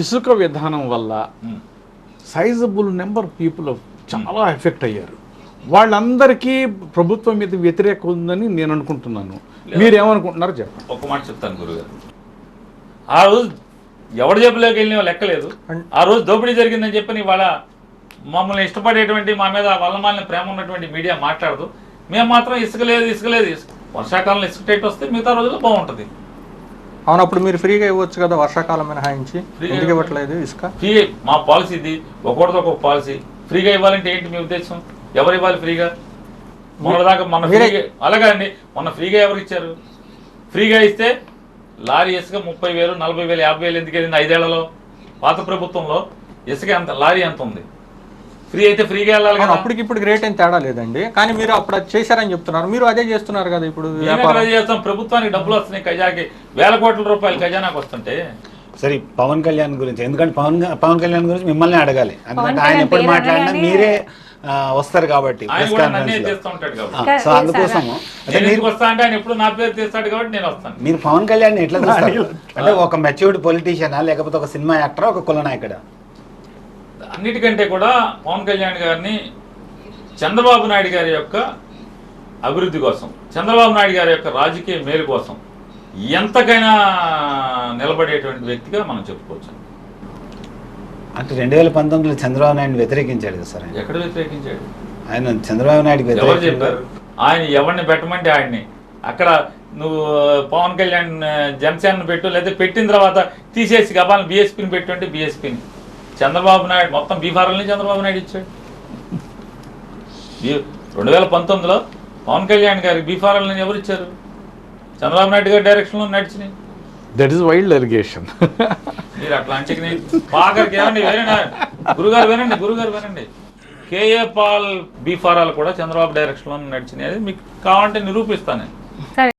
ఇసుక విధానం వల్ల. సైజబుల్ నెంబర్ పీపుల్ చాలా ఎఫెక్ట్ అయ్యారు. వాళ్ళందరికీ ప్రభుత్వం మీద వ్యతిరేకం ఉందని నేను అనుకుంటున్నాను. మీరేమనుకుంటున్నారో చెప్పండి. ఒక్క మాట చెప్తాను గురుగారు. ఆ రోజు ఎవరి జేబులోకి వెళ్ళిన లెక్కలేదు ఆ రోజు దోపిడీ జరిగిందని చెప్పని ఇవాళ మమ్మల్ని ఇష్టపడేటువంటి మా మీద వల్లమాలిన ప్రేమ ఉన్నటువంటి మీడియా మాట్లాడదు. మేము మాత్రం ఇసుక లేదు ఇసుక లేదు వర్షాకాలంలో ఇసుక టైట్ వస్తే మిగతా రోజుల్లో బాగుంటుంది. అవును అప్పుడు మీరు ఫ్రీగా ఇవ్వచ్చు కదా వర్షాకాలం మినహాయించి? ఫ్రీగా ఎందుకు ఇవ్వట్లేదు ఇసుక? ఫ్రీ మా పాలసీ ఇది ఒక్కొక్కటి ఒక్కొక్క పాలసీ. ఫ్రీగా ఇవ్వాలంటే ఏంటి మీ ఉద్దేశం? ఎవరు ఇవ్వాలి ఫ్రీగా? మొన్నదాకా మొన్న మీరే- ఫ్రీగా అలాగే అండి. మొన్న ఫ్రీగా ఎవరు ఇచ్చారు? ఫ్రీగా ఇస్తే లారీ ఇసుక ముప్పై వేలు నలభై వేలు యాభై వేలు ఎందుకు వెళ్ళింది ఐదేళ్ళలో? పాత ప్రభుత్వంలో ఇసుక ఎంత లారీ ఎంత ఉంది? ఫ్రీ అయితే ఫ్రీగా వెళ్ళాలి కదా. అప్పటికి ఇప్పుడు రేట్ ఏం తేడా లేదండి. కానీ మీరు అప్పుడు అది చేశారని చెప్తున్నారు. మీరు అదే చేస్తున్నారు కదా ఇప్పుడు వ్యాపారం. చేస్తాం. ప్రభుత్వానికి డబ్బులు వస్తున్నాయి ఖజాకి. వేల కోట్ల రూపాయలు ఖజానాకు వస్తుంటే. సరే పవన్ కళ్యాణ్ గురించి. ఎందుకంటే పవన్ పవన్ కళ్యాణ్ గురించి మిమ్మల్ని అడగాలి. ఎందుకంటే ఆయన ఎప్పుడు మాట్లాడినా మీరే వస్తారు కాబట్టి ప్రెస్ కాన్ఫరెన్స్ సో అందుకోసము అంటే మీరు వస్తా అంటే ఆయన ఎప్పుడు నా పేరు తీస్తాడు కాబట్టి నేను వస్తాను. మీరు పవన్ కళ్యాణ్ ఎట్లా చూస్తారు? అంటే ఒక మెచ్యూర్డ్ పొలిటీషియనా లేకపోతే ఒక సినిమా యాక్టరా ఒక కుల నాయకుడా? అన్నిటికంటే కూడా పవన్ కళ్యాణ్ గారిని చంద్రబాబు నాయుడు గారి యొక్క అభివృద్ధి కోసం చంద్రబాబు నాయుడు గారి యొక్క రాజకీయ మేలు కోసం ఎంతకైనా నిలబడేటువంటి వ్యక్తిగా మనం చెప్పుకోవచ్చు. అంటే రెండు వేల పంతొమ్మిదిలో చంద్రబాబు నాయుడు వ్యతిరేకించాడు కదా సార్ ఎక్కడ వ్యతిరేకించాడు? ఆయన చంద్రబాబు నాయుడు ఎవరు చెప్పారు? ఆయన ఎవరిని పెట్టమంటే ఆయన్ని? అక్కడ నువ్వు పవన్ కళ్యాణ్ జనసేన పెట్టు లేదా పెట్టిన తర్వాత తీసేసి గబాలను బీఎస్పీని పెట్టుంటే బీఎస్పీని. చంద్రబాబు నాయుడు మొత్తం బీఫారాలని చంద్రబాబు నాయుడు ఇచ్చాడు. రెండు వేల పంతొమ్మిదిలో పవన్ కళ్యాణ్ గారికి బీఫారాలని ఎవరు ఇచ్చారు? చంద్రబాబు నాయుడు గారి డైరెక్షన్లో నడిచినాయి. దట్ ఈస్ వైల్డ్ ఎలిగేషన్ మీరు అట్లా అంటే బాగరికి ఏమండి వినండి. గురుగారు వినండి గురుగారు వినండి. కేఏ పాల్ బీఫారాలు కూడా చంద్రబాబు డైరెక్షన్లో నడిచినాయి. అది మీకు కావాలంటే నిరూపిస్తాను